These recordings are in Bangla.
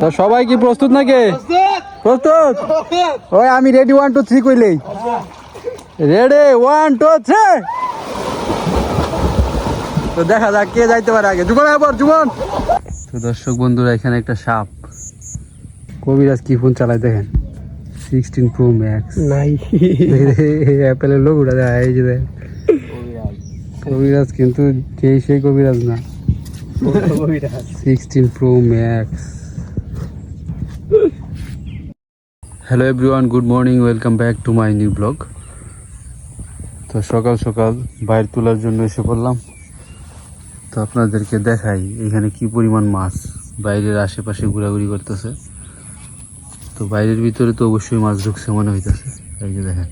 তো সবাই কি প্রস্তুত নাকি? প্রস্তুত? ওই আমি রেডি ওয়ান টু থ্রি কইলেই। রেডি ওয়ান টু থ্রি তো দেখা যাক কে যাইতে পারে আগে। জুবন আবার জুবন তো দর্শক বন্ধুরা এখানে একটা সাপ। কবিরাজ কি ফোন চালায় দেখেন? সিক্সটিন প্রো ম্যাক্স নাই অ্যাপেলের লোক উঠা যায় এই যে দেখেন কবিরাজ কিন্তু যেই সেই কবিরাজ না। Sixteen pro max hello everyone good morning welcome back to my new blog তো সকাল সকাল বাইর তোলার জন্য এসে পড়লাম। তো আপনাদেরকে দেখাই এখানে কি পরিমাণ মাছ। বাইরের আশেপাশে ঘোরাঘুরি করতেছে। তো বাইরের ভিতরে তো অবশ্যই মাছ ঢুকছে মনে হইতেছে। এই যে দেখেন।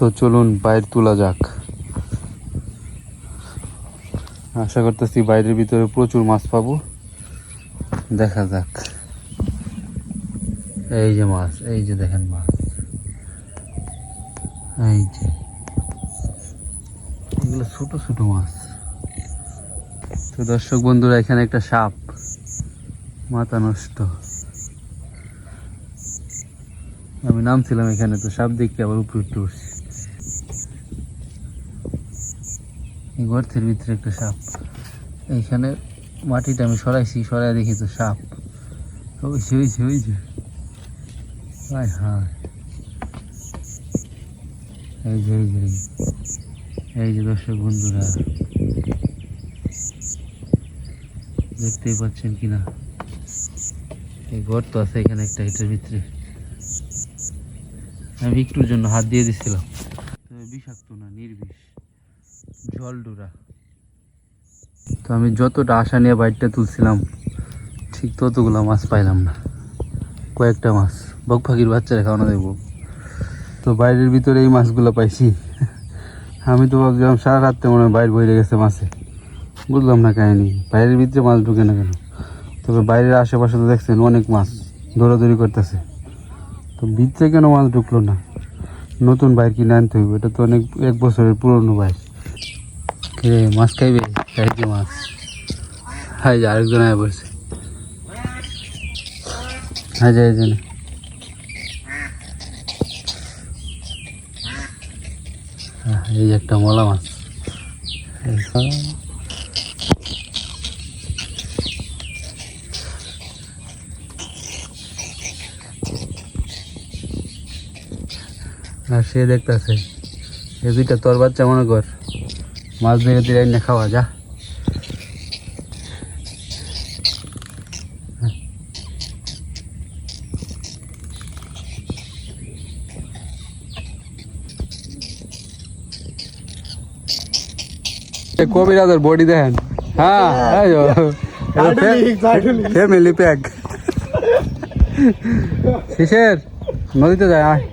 তো চলুন বাইর তোলা যাক। আশা করতেছি বাইরের ভিতরে প্রচুর মাছ পাবো। দেখা যাক। এই যে মাছ, এই যে দেখেন মাছ। এই যে। এগুলো ছোট ছোট মাছ। তো দর্শক বন্ধুরা, এখানে একটা সাপ। মাথা নষ্ট। আমি নামছিলাম এখানে, তো সাপ দেখতে আবার উপরে উঠতে উঠছি এই গর্তের ভিতরে একটা সাপ। এইখানে মাটিটা আমি সরাইছি সরাই দেখি তো সাপ। ওইছে ওইছে ওইছে হায় হায়। এই যে এই যে এই যে। দর্শক বন্ধুরা, দেখতেই পাচ্ছেন কিনা এই গর্ত আছে এখানে একটা, এটার ভিতরে। আমি একটুর জন্য হাত দিয়ে দিচ্ছিলাম বিষাক্ত না, নির্বিষ। জল ডোরা। তো আমি যতটা আশা নিয়ে বাইকটা তুলছিলাম, ঠিক ততগুলো মাছ পাইলাম না। কয়েকটা মাছ বক পাখির বাচ্চারা খাওয়ানো দেবো। তো বাইরের ভিতরে এই মাছগুলো পাইছি। আমি তো ভাবছিলাম সারা রাত্রে মনে হয় বাইরে বইরে গেছে মাছে। বুঝলাম না কাহিনি, বাইরের ভিতরে মাছ ঢুকে না কেন? তবে বাইরের আশেপাশে তো দেখছেন অনেক মাছ দৌড়াদৌড়ি করতেছে। তো ভিতরে কেন মাছ ঢুকলো না? নতুন বাইক কিনে আনতে হইব, এটা তো অনেক, এক বছরের পুরনো বাইক মাছ খাইবে? খাইছে মাছ। হাই যে আরেকজন আয় বলছে হাই যায় জানে এই যে একটা মলা মাছ। আর সে দেখতেছে, এ দুইটা তোর বাচ্চা মনে কর। মাছ ধরে দিয়ে না খাওয়া যা। কবিরাজের বডি দেখেন। হ্যাঁ এই যো। এটা ফে- ফ্যামিলি প্যাক। কিসের? নদীতে যায় আয়।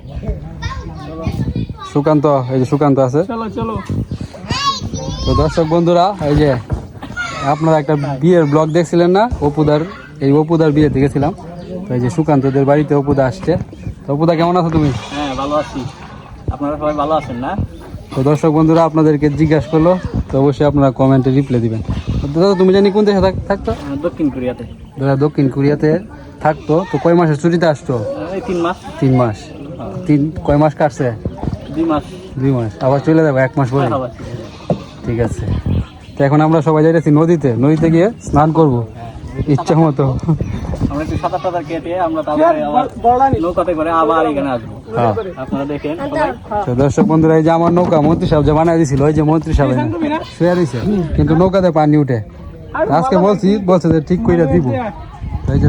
সুকান্ত এই যে সুকান্ত আছে। চলো চলো। তো দর্শক বন্ধুরা এই যে আপনারা একটা বিয়ের ব্লগ দেখছিলেন না? অপুদার এই অপুদার বিয়েতে গেছিলাম তো এই যে সুকান্তদের বাড়িতে অপুদা আসছে। তো অপুদা কেমন আছো তুমি? হ্যাঁ ভালো আছি। আপনারা সবাই ভালো আছেন না? তো দর্শক বন্ধুরা আপনাদেরকে জিজ্ঞাসা করল তো অবশ্যই আপনারা কমেন্টে রিপ্লাই দিবেন। দাদা তুমি জানি কোন দেশে থাক- থাকতো? দক্ষিণ কোরিয়াতে। দাদা দক্ষিণ কোরিয়াতে থাকতো। তো কয় মাসের ছুটিতে আসতো তিন মাস। তিন মাস। তিন কয় মাস কাটছে? দুই মাস। দুই মাস। আবার চলে যাব এক মাস পরে। ঠিক আছে। তো এখন আমরা সবাই যাইতেছি নদীতে। নদীতে গিয়ে স্নান করব। ইচ্ছা মতো। আমরা একটু সাঁতার টাতার কেটে আমরা তারপরে আবার নৌকাতে করে আবার এখানে আসব। হ্যাঁ আপনারা দেখেন। তো দর্শক বন্ধুরা এই যে আমার নৌকা মন্ত্রী সাহেব যে বানাই দিছিল ওই যে মন্ত্রী সাহেব শুয়ে দিছে কিন্তু নৌকাতে পানি উঠে। আজকে বলছি বলছে যে ঠিক কইরা দিব। এই যে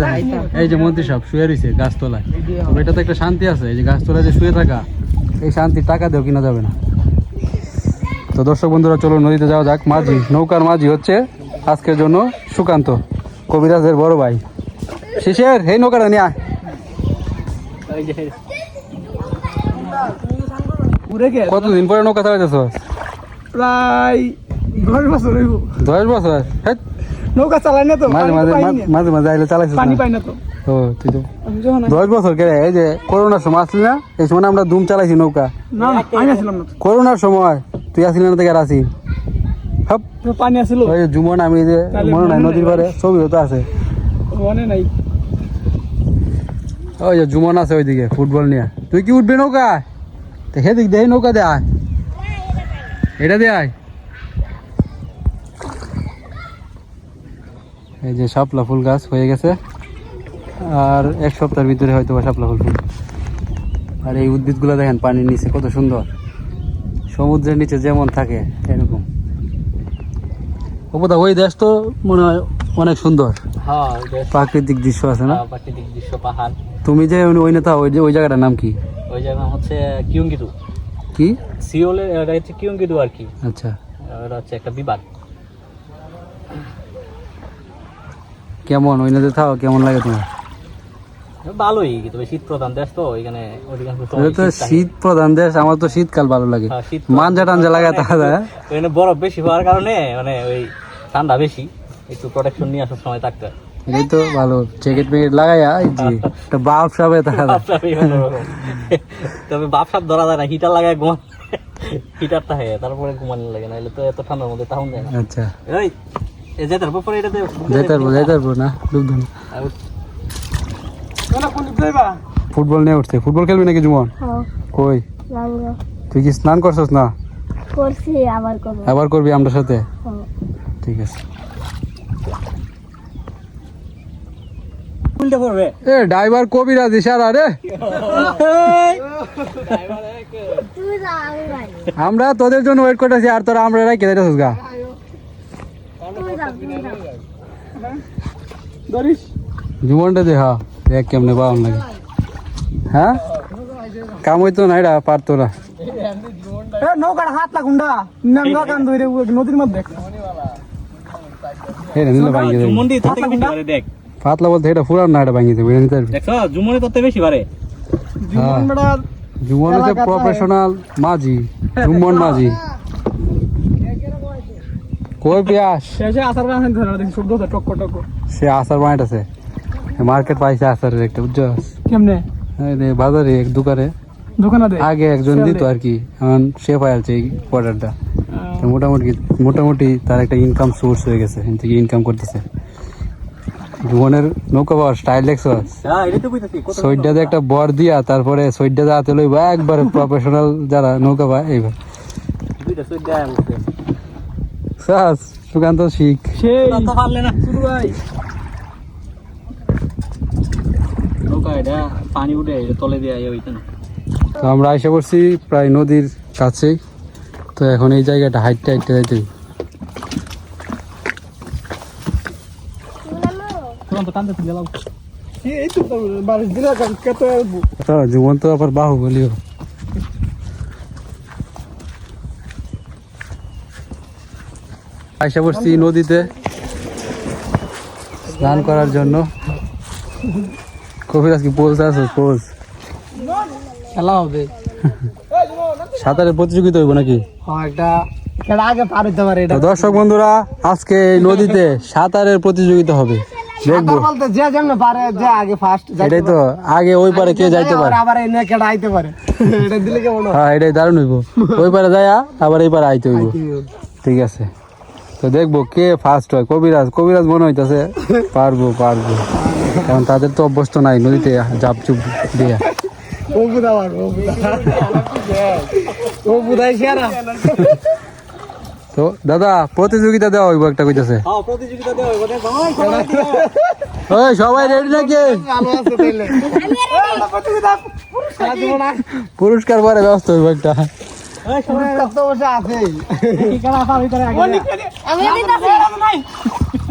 এই যে মন্ত্রী সাহেব শুয়ে রয়েছে গাছতলায়। তবে এটা তো একটা শান্তি আছে এই যে গাছতলায় যে শুয়ে থাকা এই শান্তি টাকা দেও কিনা যাবে না। তো দর্শক বন্ধুরা চলো নদীতে যাওয়া যাক। মাঝি নৌকার মাঝি হচ্ছে আজকের জন্য সুকান্ত কবিরাজের বড় ভাই। শিশের এই নৌকাটা নিয়ে কতদিন পরে নৌকা চালাইতেছ? প্রায় দশ বছর দশ বছর? নৌকা চালাই না তো মাঝে মাঝে মাঝে মাঝে আইলে চালাইছিস পানি? পাই না তো। ও তুই তো দশ বছর কে এই যে করোনার সময় আসলি না? এই সময় আমরা দুম চালাইছি নৌকা। না। করোনার সময়। তুই আসলি না আর আসি হপ। পানি আসছিল ওই জুমন আমি যে মনে নাই নদীর। পারে ছবি তো আছে। মনে নাই? ওই যে জুমন আছে ওইদিকে ফুটবল নিয়ে। তুই কি উঠবি নৌকা সেদিক দিয়ে নৌকা দে আয়। এটা দে আয়। এই যে শাপলা ফুল গাছ হয়ে গেছে। আর এক সপ্তাহের ভিতরে হয়তো বা শাপলা ফুল ফুল আর এই উদ্ভিদগুলো দেখেন পানির নিচে কত সুন্দর। সমুদ্রের নিচে যেমন থাকে এরকম। ওপদা ওই দেশ তো মনে হয় অনেক সুন্দর। হ্যাঁ প্রাকৃতিক দৃশ্য আছে না? প্রাকৃতিক দৃশ্য পাহাড়। তুমি যে ওই- ওই নেতা ওই যে ওই জায়গাটার নাম কি? ওই জায়গা হচ্ছে কিউঙ্গিদু কি? সিওলের এটা হচ্ছে কিউঙ্গিদু আর কি। আচ্ছা। এটা হচ্ছে একটা বিভাগ কেমন? ওই নদীতে থাও কেমন লাগে তোমার? ভালোই তবে শীত প্রধান দেশ তো শীত প্রধান দেশ আমার তো শীতকাল ভালো লাগে। হ্যাঁ, মাঞ্জা টাঞ্জা লাগায় তা যায় বরফ বেশি হওয়ার কারণে মানে ওই ঠান্ডা বেশি একটু প্রোটেকশন নিয়ে আসার সময় থাকতে হয়। তো ভালো জ্যাকেট প্যাকেট লাগাইয়া এই যে বাপ সাবে। তবে ধরা যায় না হিটার লাগায় ঘুমান হয়ে তারপরে ঘুমানো লাগে না তো এত ঠান্ডার মধ্যে না আচ্ছা। পরে এটাতে পারব না ফুটবল নিয়ে উঠছে। ফুটবল খেলবি নাকি জুমন? কই? তুই কি স্নান করছস না? করছি আবার করব। আবার করবি আমার সাথে? ঠিক আছে। এ ড্রাইভার কবিরাজ ইশারা রে। তুই যা আমি যাই আমরা তোদের জন্য ওয়েট করতেছি আর তোরা আমরা রাখি দিতেছিস গা। তুই যা হ্যাঁ দেখ কেমনে পাওয়ান লাগে হ্যাঁ? কাম হইতো না এটা পারতো না। এ নৌকার হাত লাগুন্ডা নাঙ্গা কান ধরে নদীর মধ্যে। এটা নিলে ভাঙিয়ে দেবে। জুমন্ডি তোর থেকে বেশি পারে দেখ। পাতলা বলতে এটা পুরান না এটা ভাঙিয়ে দেবে নিতে পারবি। জুমনে তোর বেশি পারে জীবন বেড়া জুমন হচ্ছে প্রফেশনাল মাঝি জুমন মাঝি। কই পিয়াস? শেষে আসার কারণে ধরে দেখি শুদ্ধ টক টক সে আসার পয়েন্ট আছে মার্কেট পাইছে আসারের একটা বুঝছস কেমনে? বাজারে এক দোকানে দোকানে আগে একজন দিত আর কি এখন সে পাইছে এই অর্ডারটা তো মোটামুটি মোটামুটি তার একটা ইনকাম সোর্স হয়ে গেছে এখান থেকে ইনকাম করতেছে। জীবনের নৌকা পাওয়ার স্টাইল দেখছ? হ্যাঁ এটা তো কইতাছি কত সইডাতে একটা বর দিয়া তারপরে সইডাতে হাতে লইবা একবারে প্রফেশনাল যারা নৌকা পায় এইবার। সুকান্ত শিখ। সেই। পারলে না শুরু ভাই নৌকা এটা পানি উঠে তলে দিয়ে আয় ওইখানে। তো আমরা এসে পড়ছি প্রায় নদীর কাছেই। তো এখন এই জায়গাটা হাইটটা হাইটটা যাইতে জীবন তো আবার বাহু বলিও এসে পড়ছি নদীতে। স্নান করার জন্য। কবিরাজ কি পোজ আছে পোজ খেলা হবে। সাঁতারের প্রতিযোগিতা হইব নাকি? হ্যাঁ একটা আগে পার হইতে পারে এটা দর্শক বন্ধুরা আজকে এই নদীতে সাঁতারের প্রতিযোগিতা হবে। দেখব। বলতে যে যেমন পারে যে আগে ফার্স্ট এটাই তো আগে ওই পারে কে যাইতে পারে। আবার এই নেকেটা আইতে পারে। এটা দিলে কেমন হ্যাঁ? এটাই দারুণ হইব। ওই পারে যায় আবার এই পারে আইতে হইব। ঠিক আছে। তো দেখব কে ফার্স্ট হয়। কবিরাজ কবিরাজ মনে হইতাছে। পারব। পারব। কারণ তাদের তো অভ্যস্ত নাই নদীতে জাপ চুপ দিয়ে ও বুধা ও বুধাই সেরা তো দাদা প্রতিযোগিতা দেওয়া হইব একটা কইতাছে হ্যাঁ ওই সবাই রেডি নাকি পুরস্কার পরে ব্যস্ত হইব একটা পুরস্কার তো বসে আছে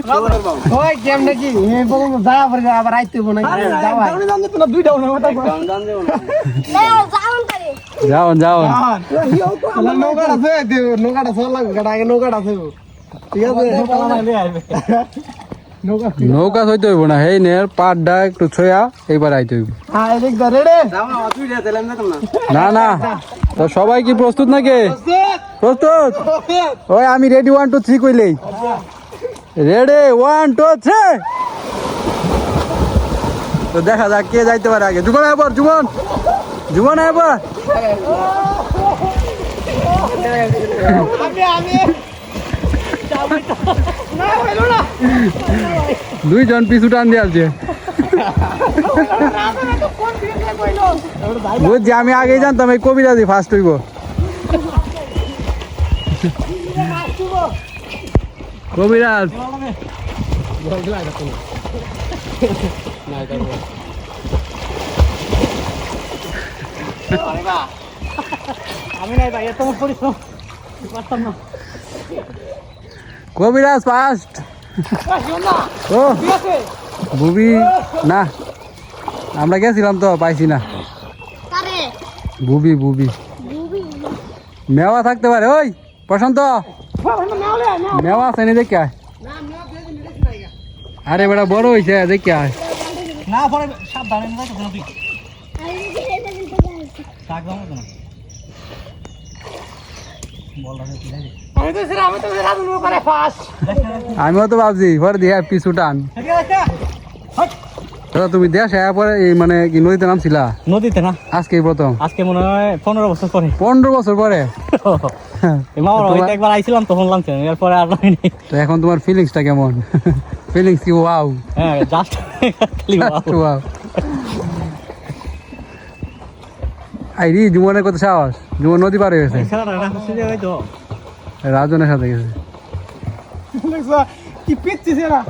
কি করা পার ভিতরে আগে আমি দিতাছি ওই কেমনে কি এই বলুন যাওয়া পরে আবার আইতে নাকি নৌকাটা নৌকাটা নৌকাটা নৌকা নৌকা হইতে হইব না। হেই নের পাটটা একটু ছয়া, এইবার আইতে হইব। না না। তো সবাই কি প্রস্তুত নাকি? প্রস্তুত? ওই আমি রেডি ওয়ান টু থ্রি কইলেই। রেডি ওয়ান টু থ্রি তো দেখা যাক কে যাইতে পারে আগে। জুবন এবার জুবন জুবন না দুইজন পিছু টান দিয়ে আছে বুঝছি আমি আগেই জানতাম এই দিয়ে ফার্স্ট হইব। কবিরাজ। আমি নাই ভাই এত পরিশ্রম পারতাম না কবিরাজ ফার্স্ট ও বুবি না আমরা গেছিলাম তো পাইছি না। বুবি বুবি। বুবি? মেওয়া থাকতে পারে ওই প্রশান্ত। মেওয়া আছে নি দেখে আরে বেটা বড় হয়েছে দেখে না পরে সাবধানে তুই না আমিও তো ভাবছি পরে দিয়ে পিছু টান। তুমি দেশ আয়া পরে এই মানে কি নদীতে নামছিলা? নদীতে না? আজকে প্রথম। আজকে মনে হয় পনেরো বছর পরে। পনেরো বছর পরে? মামার বাড়িতে একবার আইছিলাম তখন লাগছে এরপরে আর নামিনি তো এখন তোমার ফিলিংসটা কেমন? ফিলিংস কি ওয়াও হ্যাঁ জাস্ট খালি ওয়াও আই রি কত সাহস? জুমন নদী পার হয়ে গেছে। রাজনের সাথে গেছে।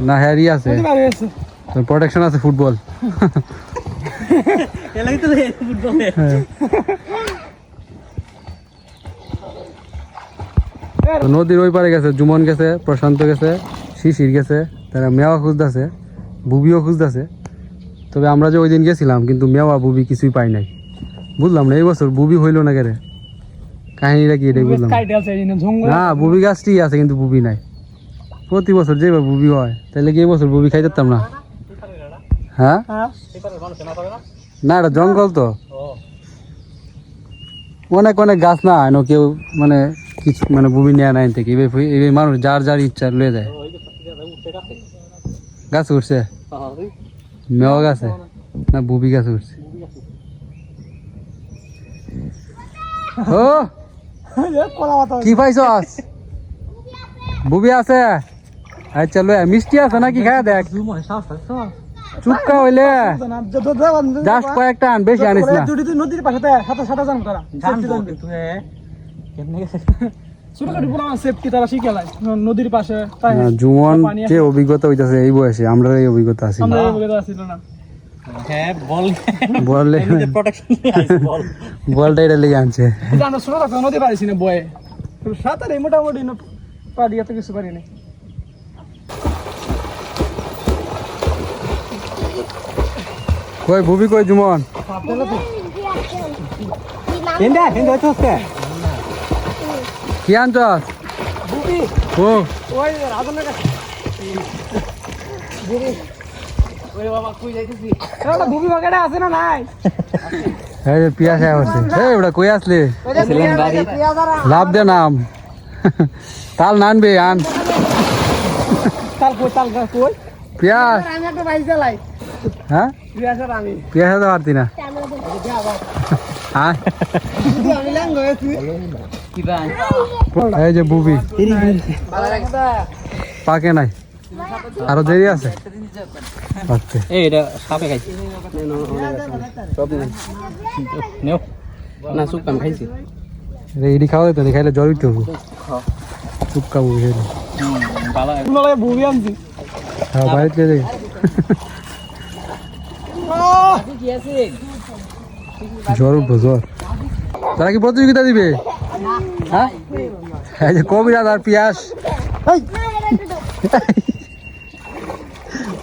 না হ্যারি আছে। তোর প্রোটেকশন আছে ফুটবল হ্যাঁ। নদীর ওই পারে গেছে জুমন গেছে প্রশান্ত গেছে শিশির গেছে তারা মেওয়া খুঁজতেছে বুবিও খুঁজতেছে। তবে আমরা যে ওই দিন গেছিলাম কিন্তু মেওয়া বুবি কিছুই পাই নাই। বুঝলাম না এই বছর বুবি হইল না কেরে? কাহিনীটা কি এটাই বুঝলাম না। বুবি গাছটি আছে কিন্তু বুবি নাই। প্রতি বছর যেবার বুবি হয় তাহলে কি এই বছর বুবি খাই যেতাম না? হ্যাঁ? হ্যাঁ না এটা জঙ্গল তো। অনেক অনেক গাছ না এনো কেউ মানে কিছু মানে বুবি নেয় নাই থেকে। এবার মানুষ যার যার ইচ্ছা লয়ে যায়। গাছ উঠছে? মেওয়া গাছে? না বুবি গাছে উঠছে? ও! কি পাইছস বুবি আছে? আচ্ছা লয়ে মিষ্টি আছে নাকি? খায় দেখ। হইলে জাস্ট কয়েকটা আন বেশি আনিস না। জুড়ি তুই নদীর পাশে সাথে সাথে জান তারা ছোট ছোট পুরো সেফটি তারা শিখে লাই নদীর পাশে জুমন যে অভিজ্ঞতা হইতাছে এই বয়সে? আমরা এই অভিজ্ঞতা আছি। আমরা এই বলে ছিল না। হ্যাঁ বল। বললে বলটা এটা লেগে আনছে। আমরা ছোট থাকতে নদী পারিছি না বয়ে। সাঁতারে মোটামুটি না পারি এত কিছু পারি না কই আসলে? ওই যে বাড়ি। পিয়াজারা লাভ দে নাম। তাল নানবে আন। তাল কই তাল কই? পিয়াস আমি একটা হ্যাঁ? পিয়াজার তো পারতি না। হ্যাঁ? এই যে বুবি। পাকে নাই। আরও দেরি আছে? পাকতে। এই এটা সাপে খাইছি নেও। না সুপ কাম খাইছি। রেডি খাওয়া তো খাইলে জ্বর উঠতে হবে বুবি আনছি। হ্যাঁ বাড়িতে যাই জ্বর উঠবো জ্বর তারা কি প্রতিযোগিতা দিবে? হ্যাঁ? এই যে কবিরাজ আর পিয়াস।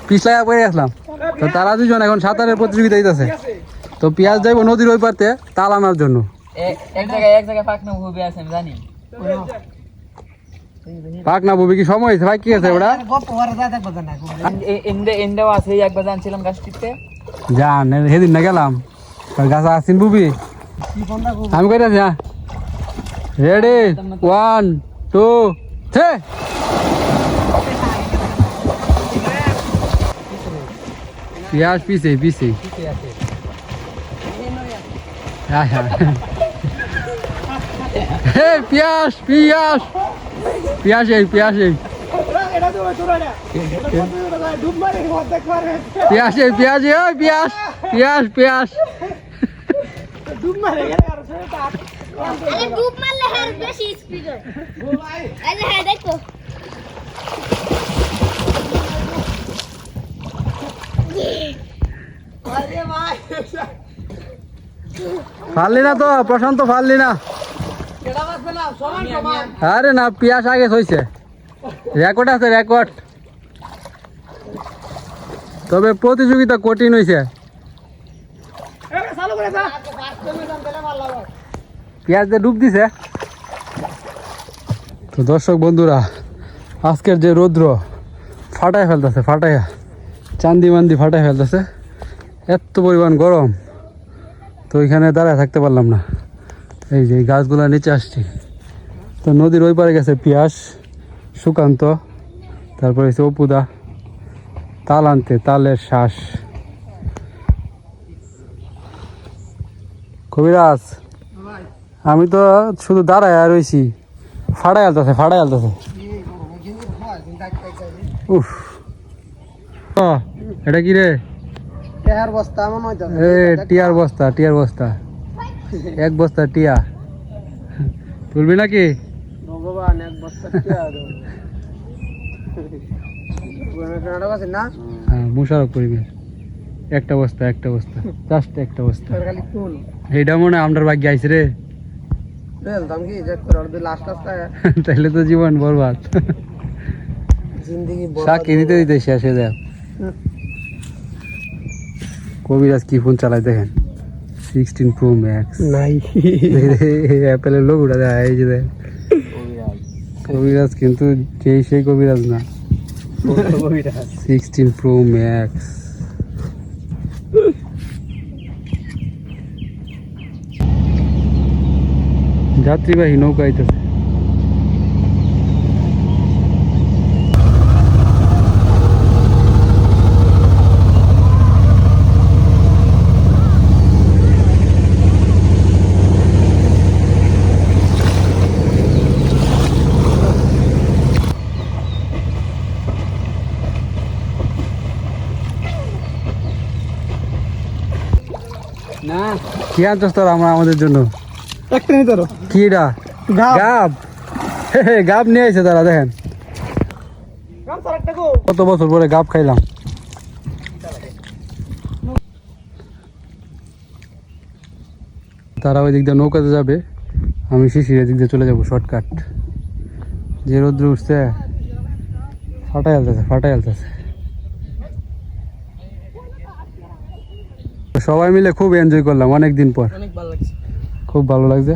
পিছলা পড়ে আসলাম। তো তারা দুজন এখন সাঁতারের প্রতিযোগিতা দিতেছে। তো পিয়াস যাইব নদীর ওই পারতে তাল আনার জন্য। এক জায়গায় এক পাকনা ভুবি আছে আমি জানি। পাক না বুবি কি সময় হয়েছে? ভাই কি আছে ওটা? এন্ডে এন্ডেও আছে এই একবার জানছিলাম গাছটিতে। জান সেদিন না গেলাম। গাছ আসিন বুবি? আমি কই হ্যাঁ রেডি ওয়ান টু থ্রি পিয়াজ পিছে পিছে হ্যাঁ হ্যাঁ। হে পিয়াজ পিয়াজ পিয়াজ এই পিয়াজ এই। এই ওই পিয়াজ পিয়াজ পিয়াজ ডুব মারে গেলে আর আরে ডুব মারলে হ্যাঁ বেশি স্পিড হয়। হ্যাঁ দেখো। ফাললি না তো প্রশান্ত ফাললি না। আরে না পিয়াস আগে হয়েছে রেকর্ড আছে রেকর্ড তবে প্রতিযোগিতা কঠিন হয়েছে পেঁয়াজ দিয়ে ডুব দিছে। তো দর্শক বন্ধুরা, আজকের যে রৌদ্র, ফাটায় ফেলতেছে ফাটাইয়া চান্দি মান্দি ফাটায় ফেলতেছে। এত পরিমাণ গরম। তো ওইখানে দাঁড়ায় থাকতে পারলাম না। এই যে গাছগুলোর নিচে আসছি। তো নদীর ওই পারে গেছে পিয়াস। সুকান্ত তারপরে হচ্ছে অপুদা। তাল আনতে তালের শ্বাস। কবিরাজ আমি তো শুধু দাঁড়ায় আর রয়েছি ফাড়াই আলতেছে ফাড়াই আলতেছে। উফ। এটা কি রে? টেহার বস্তা এ টিয়ার বস্তা টিয়ার বস্তা। এক বস্তা টিয়া। তুলবি নাকি? ভগবান এক বস্তা নাটক আছে না? হ্যাঁ মুশারফ করিমের একটা বস্তা একটা বস্তা জাস্ট একটা বস্তা। এইটা মনে আমরার ভাগ্য আইছে রে। তাহলে তো জীবন বরবাদ। সাক্ষী দিতে দিতে শেষ হয়ে যায়। কবিরাজ কি ফোন চালায় দেখেন? সিক্সটিন প্রো ম্যাক্স নাই। অ্যাপেলের লোক উঠা দেয় এই যে দেখেন কবিরাজ কিন্তু যেই সেই কবিরাজ না। সিক্সটিন প্রো ম্যাক্স যাত্রীবাহী নৌকা আইতেছে। কি আনছস তোর আমরা আমাদের জন্য? একটা নিতে পারো কি এটা? গাব। গাব? নিয়ে আইছে তারা দেখেন। কত বছর পরে গাব খাইলাম। তারা ওই দিক দিয়ে নৌকাতে যাবে আমি শিশির দিক দিয়ে চলে যাব শর্টকাট। যে রোদ্র উঠছে ফাটাই আলতেছে ফাটাই আলতেছে। সবাই মিলে খুব এনজয় করলাম অনেক দিন পর। অনেক ভালো লাগছে। খুব ভালো লাগছে।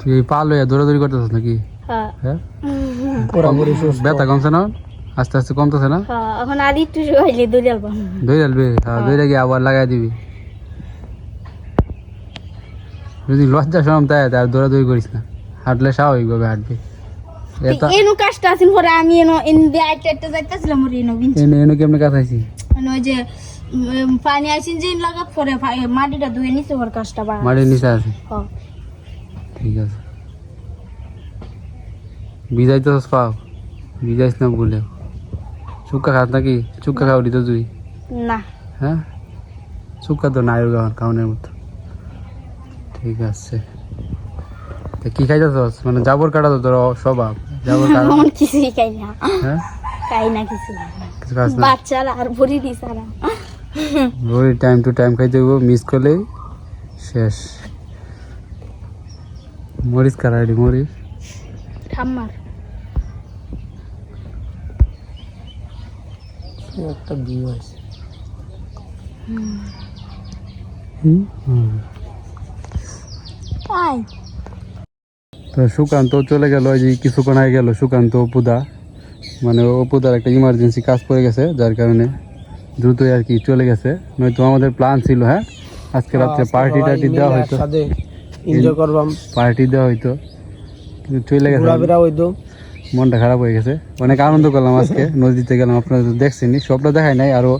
তুই পা লইয়া দৌড়াদৌড়ি করতেছিস নাকি? হ্যাঁ। হ্যাঁ? ব্যথা কমছে না? আস্তে আস্তে কমতেছে না? হ্যাঁ এখন আর একটু হইলে দৌড়াল পাম ধরে আলবে হ্যাঁ ধরে গিয়ে আবার লাগাই দিবি। যদি লজ্জা তাই দৌড়াদৌড়ি করিস না। হাঁটলে স্বাভাবিকভাবে হাঁটবি। এনো কাজটা আছেন পরে আমি এনো এন দিয়ে আইতে আইতে যাইতেছিলাম ওর এনো বিনছি এনে এনে কেমনে কাছাইছি ওই যে পানি আইসিন যে লাগা পরে মাটিটা ধুয়ে নিছে ওর কাজটা বা মাটির নিচে আছে? হ্যাঁ ঠিক আছে। ভিজাইতে পাও? ভিজাইস না ভুলে চুক্কা খাস নাকি? চুক্কা খাওয়ালি তো তুই? না। হ্যাঁ? চুক্কা তো নাই খাওয়ানোর মতো। ঠিক আছে। কি খাইতেছস? মানে জাবর কাটা তো তোর স্বভাব জাবর কাটা আমার কিছুই খাই না। হ্যাঁ? খাই না কিছু। কিছু খাস না? বাচ্চারা আর ভরি দি সারা ওই টাইম টু টাইম খাইতে হইব মিস করলেই শেষ। মরিচ কারাইডি মরিচ? ঠাম্মার। একটা ভিউ আছে আয় তো সুকান্ত চলে গেল ওই যে কিছুক্ষণ আগে গেল সুকান্ত অপুদা। মানে অপুদার একটা ইমার্জেন্সি কাজ পড়ে গেছে যার কারণে দ্রুতই আর কি চলে গেছে। নয়তো আমাদের প্ল্যান ছিল হ্যাঁ? আজকে রাত্রে পার্টি টার্টি দেওয়া হইতো। সাথে এনজয় করবাম। পার্টি দেওয়া হইতো। কিন্তু চলে গেছে। ঘোরাফেরা হইতো। মনটা খারাপ হয়ে গেছে। অনেক আনন্দ করলাম আজকে। নদীতে গেলাম আপনারা তো দেখছেনি সবটা দেখাই নাই আরও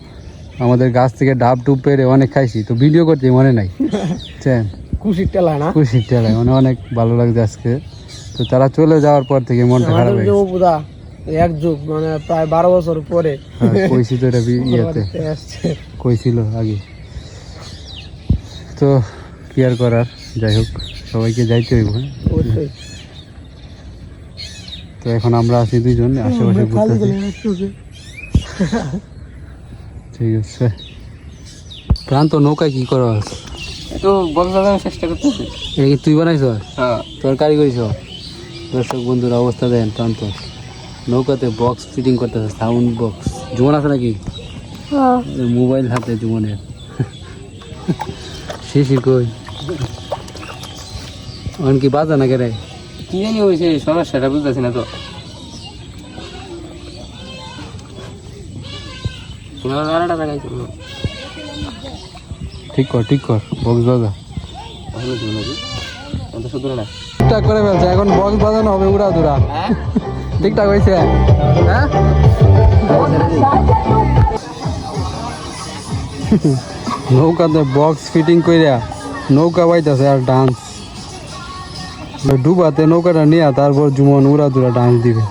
আমাদের গাছ থেকে ডাব টুব পেরে অনেক খাইছি। তো ভিডিও করতে মনে নাই। বুঝছেন খুশির টেলা না? খুশি টেলায় মানে অনেক ভালো লাগছে আজকে। তো তারা চলে যাওয়ার পর থেকে মনটা খারাপ হয়ে এক যুগ মানে প্রায় বারো বছর পরে। হ্যাঁ, কইছি তো এটা ইয়েতে। কইছিল আগে। তো কি আর করার যাই হোক সবাইকে যাইতে হইব হ্যাঁ? তো এখন আমরা আছি দুইজন আশেপাশে ঘুরতেছি। ঠিক আছে। প্রান্ত নৌকায় কি করো একটু বক্স বাজানোর চেষ্টা করতেছি। এটা কি তুই বানাইছ? হ্যাঁ। তোর কারিগরি সব দর্শক বন্ধুর অবস্থা দেন প্রান্ত নৌকাতে বক্স ফিটিং করতেছে সাউন্ড বক্স জুমন আছে নাকি? হ্যাঁ। মোবাইল হাতে জুমনের। শিশির কই? অন কি বাজা না কেরে কি জানি হয়েছে সমস্যাটা বুঝতেছি না তো। আরেকটা জায়গায় ছিল ঠিক কর ঠিক কর, বক্স বাজা। ঠিকঠাক করে ফেলছে, এখন বক্স বাজানো হবে উড়া দুরা ঠিকঠাক হয়েছে হ্যাঁ? নৌকাতে বক্স ফিটিং কইরা নৌকা বাইতেছে আর ডান্স। ডুবাতে নৌকাটা নিয়ে তারপর জুমন উড়া দুরা ডান্স দিবে।